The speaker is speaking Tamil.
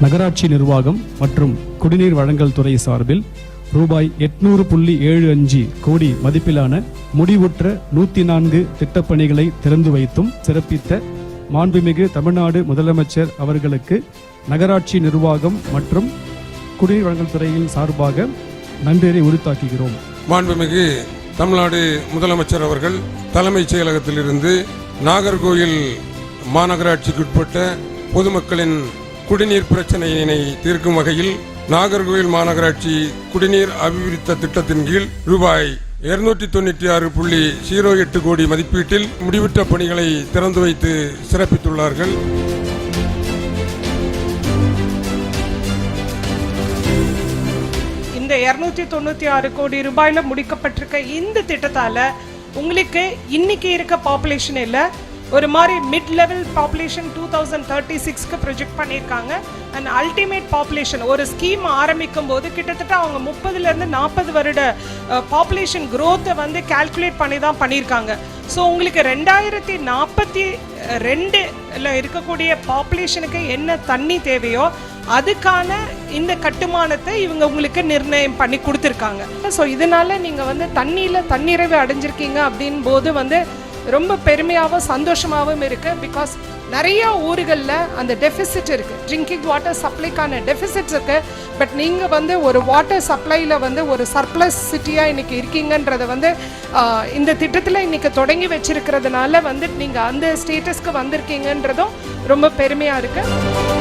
நகராட்சி நிர்வாகம் மற்றும் குடிநீர் வழங்கல் துறை சார்பில் ரூபாய் எட்நூறு புள்ளி ஏழு அஞ்சு கோடி மதிப்பிலான முடிவுற்ற நூத்தி நான்கு திட்டப்பணிகளை திறந்து வைத்தும் சிறப்பித்த மாண்புமிகு தமிழ்நாடு முதலமைச்சர் அவர்களுக்கு நகராட்சி நிர்வாகம் மற்றும் குடிநீர் வழங்கல் துறையின் சார்பாக நன்றியை உறுத்தாக்குகிறோம் மாண்புமிகு தமிழ்நாடு முதலமைச்சர் அவர்கள் தலைமைச் செயலகத்திலிருந்து நாகர்கோயில் மாநகராட்சிக்குட்பட்ட பொதுமக்களின் குடிநீர் பிரச்சனையினை தீர்க்கும் வகையில் நாகர்கோவில் மாநகராட்சி குடிநீர் அபிவிருத்த திட்டத்தின் கீழ் ரூபாய் இருநூற்றி தொண்ணூற்றி ஆறு புள்ளி ஜீரோ எட்டு கோடி மதிப்பீட்டில் முடிவுற்ற பணிகளை திறந்து வைத்து சிறப்பித்துள்ளார்கள். இந்த இருநூத்தி தொண்ணூத்தி ஆறு கோடி ரூபாயில முடிக்கப்பட்டிருக்க இந்த திட்டத்தால் உங்களுக்கு இன்னைக்கு இருக்க பாப்புலேஷன் இல்லை ஒரு மாதிரி mid level population two thousand thirty சிக்ஸ்க்கு project பண்ணியிருக்காங்க. அண்ட் அல்டிமேட் பாப்புலேஷன் ஒரு ஸ்கீம் ஆரம்பிக்கும் போது கிட்டத்தட்ட அவங்க முப்பதுலேருந்து நாற்பது வருட பாப்புலேஷன் க்ரோத்தை வந்து கால்குலேட் பண்ணி தான் பண்ணியிருக்காங்க. ஸோ உங்களுக்கு ரெண்டாயிரத்தி நாற்பத்தி ரெண்டில் இருக்கக்கூடிய பாப்புலேஷனுக்கு என்ன தண்ணி தேவையோ அதுக்கான இந்த கட்டுமானத்தை இவங்க உங்களுக்கு நிர்ணயம் பண்ணி கொடுத்துருக்காங்க. ஸோ இதனால் நீங்கள் வந்து தண்ணியில் தன்னிறைவு அடைஞ்சிருக்கீங்க அப்படின் போது வந்து ரொம்ப பெருமையாகவும் சந்தோஷமாகவும் இருக்குது பிகாஸ் நிறைய ஊர்களில் அந்த டெஃபிசிட் இருக்குது ட்ரிங்கிங் வாட்டர் சப்ளைக்கான டெஃபிசிட் இருக்குது பட் நீங்கள் வந்து ஒரு வாட்டர் சப்ளையில் வந்து ஒரு சர்ப்ளஸ் சிட்டியாக இன்றைக்கி இருக்கீங்கன்றத வந்து இந்த திட்டத்தில் இன்றைக்கி தொடங்கி வச்சிருக்கிறதுனால வந்து நீங்கள் அந்த ஸ்டேட்டஸ்க்கு வந்திருக்கீங்கன்றதும் ரொம்ப பெருமையாக இருக்குது